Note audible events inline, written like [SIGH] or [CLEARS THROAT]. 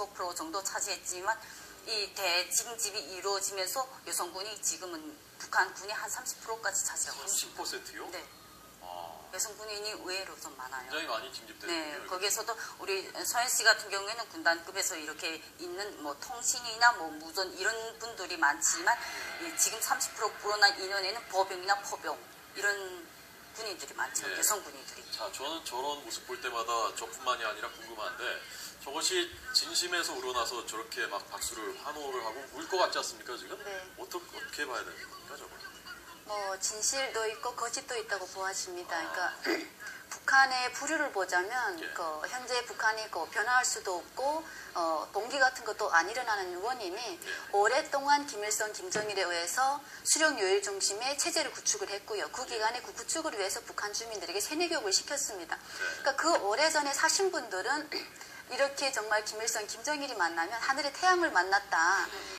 25% 정도 차지했지만 이 대징집이 이루어지면서 여성군이 지금은 북한군이 한 30%까지 차지하고 있습니다. 30%요? 네, 아, 여성 군인이 의외로 좀 많아요. 굉장히 많이 징집되네요. 네, 거기에서도 우리 서현 씨 같은 경우에는 군단급에서 이렇게 있는 뭐 통신이나 뭐 무전 이런 분들이 많지만 이 지금 30% 불어난 인원에는 법영이나 포병 이런 군인들이 많죠. 네. 여성 군인들이. 자, 저는 저런 모습 볼 때마다 저뿐만이 아니라 궁금한데 저것이 진심에서 우러나서 저렇게 막 박수를 환호를 하고 울 것 같지 않습니까 지금? 네. 어떻게 어떻게 봐야 됩니까 저거? 뭐 진실도 있고 거짓도 있다고 보아집니다. 아. 그러니까 북한의 부류를 보자면 예. 그 현재 북한이 그 변화할 수도 없고 어, 동기 같은 것도 안 일어나는 원인이 예. 오랫동안 김일성, 김정일에 의해서 수령 요일 중심의 체제를 구축을 했고요. 그 기간에 그 구축을 위해서 북한 주민들에게 세뇌 교육을 시켰습니다. 그러니까 그 오래전에 사신 분들은 [CLEARS THROAT] 이렇게 정말 김일성, 김정일이 만나면 하늘의 태양을 만났다.